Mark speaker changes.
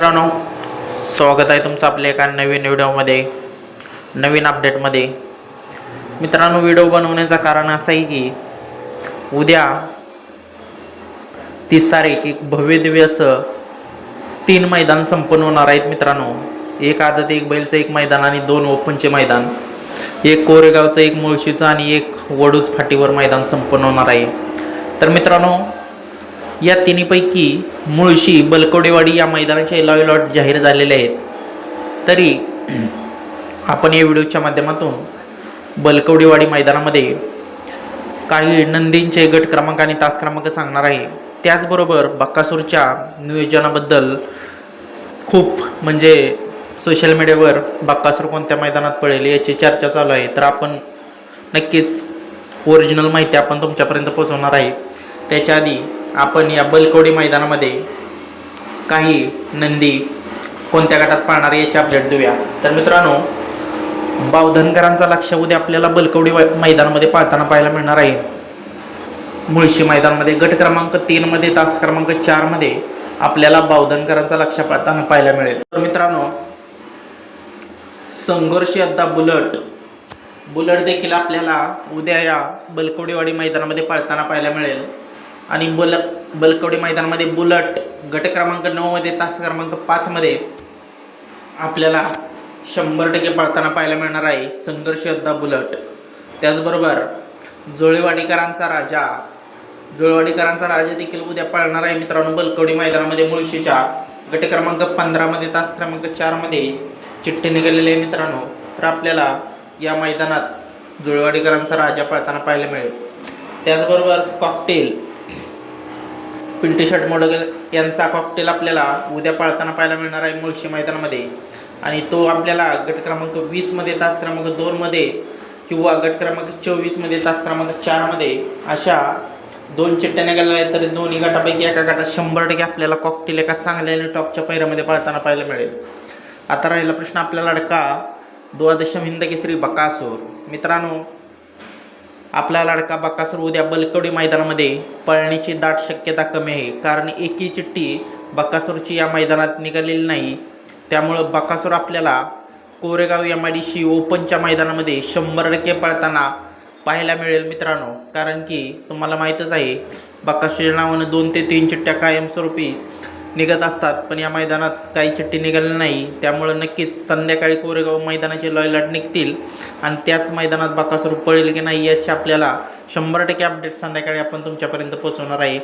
Speaker 1: मित्रांनो स्वागत आहे तुमचं आपल्या एका नवीन व्हिडिओमध्ये नवीन अपडेटमध्ये मित्रांनो व्हिडिओ बनवण्याचं कारण असं आहे की उद्या तीस तारीख एक भव्य दिव्य असं तीन मैदान संपन्न होणार आहेत मित्रांनो. एक आदत एक बैलचं एक मैदान आणि दोन ओपनचे मैदान. एक कोरेगावचं एक मुळशीचं आणि एक वडूज फाटीवर मैदान संपन्न होणार आहे. तर मित्रांनो या तिन्हीपैकी मुळशी बलकवडेवाडी या मैदानाचे लॉय लॉट जाहीर झालेले आहेत. तरी आपण या व्हिडिओच्या माध्यमातून बलकवडेवाडी मैदानामध्ये काही नंदींचे गट क्रमांक आणि तास क्रमांक सांगणार आहे. त्याचबरोबर बक्कासूरच्या नियोजनाबद्दल खूप म्हणजे सोशल मीडियावर बक्कासूर कोणत्या मैदानात पडेल याची चर्चा चालू आहे. तर आपण नक्कीच ओरिजिनल माहिती आपण तुमच्यापर्यंत पोहोचवणार आहे. त्याच्या आधी आपण या बलकवडी मैदानामध्ये काही नंदी कोणत्या गटात पाळणार याची अपडेट देऊया. तर मित्रांनो बावधनकरांचा लक्ष उद्या आपल्याला बलकवडी मैदानामध्ये पाळताना पाहायला मिळणार आहे. मुळशी मैदानमध्ये गट क्रमांक तीनमध्ये तास क्रमांक चारमध्ये आपल्याला बावधनकरांचा लक्ष पाळताना पाहायला मिळेल. तर मित्रांनो संघर्ष यद्दा बुलट. बुलट देखील आपल्याला उद्या या बलकवडीवाडी मैदानामध्ये पाळताना पाहायला मिळेल. आणि बल बलकवडी मैदानामध्ये बुलट गट क्रमांक नऊमध्ये तास क्रमांक पाचमध्ये आपल्याला शंभर टक्के पाळताना पाहायला मिळणार आहे संघर्ष योद्धा बुलट. त्याचबरोबर जोळेवाडीकरांचा राजा. जोळवाडीकरांचा राजा देखील उद्या पळणार आहे मित्रांनो बलकवडी मैदानामध्ये मुळशीच्या. गट क्रमांक पंधरामध्ये तास क्रमांक चारमध्ये चिठ्ठी निघालेली आहे मित्रांनो. तर आपल्याला या मैदानात जुळवाडीकरांचा राजा पाळताना पाहायला मिळेल. त्याचबरोबर कॉकटेल पिंटी शर्ट मोडगल यांचा कॉकटेल आपल्याला उद्या पाळताना पाहायला मिळणार आहे मुळशी मैदानामध्ये. आणि तो आपल्याला गट क्रमांक वीसमध्ये तास क्रमांक दोनमध्ये किंवा गट क्रमांक चोवीसमध्ये तास क्रमांक चारमध्ये अशा दोन चिट्ट्या निघालेल्या आहेत. तर दोन्ही गटापैकी एका गटात शंभर टक्के आपल्याला कॉकटेल एका चांगल्या आणि टॉपच्या पैरामध्ये पाळताना पाहायला मिळेल. आता राहिला प्रश्न आपल्याला अडका. द्वादशम हिंद केसरी बकासूर. मित्रांनो आपला लाडका बकासूर उद्या बलकवडी मैदानामध्ये पळण्याची दाट शक्यता कमी आहे. कारण एकही चिठ्ठी बकासूरची या मैदानात निघालेली नाही. त्यामुळं बकासूर आपल्याला Koregaon M I D C ओपनच्या मैदानामध्ये शंभर टक्के पळताना पाहायला मिळेल मित्रांनो. कारण की तुम्हाला माहीतच आहे बकासूर नावानं दोन ते तीन चिठ्ठ्या कायमस्वरूपी निघत असतात पण या मैदानात काही चिठ्ठी निघाली नाही. त्यामुळं नक्कीच संध्याकाळी कोरेगाव मैदानाचे लॉयलाट निघतील आणि त्याच मैदानात बाकासूर पळेल की नाही याची आपल्याला शंभर टक्के अपडेट संध्याकाळी आपण तुमच्यापर्यंत पोहोचवणार आहे.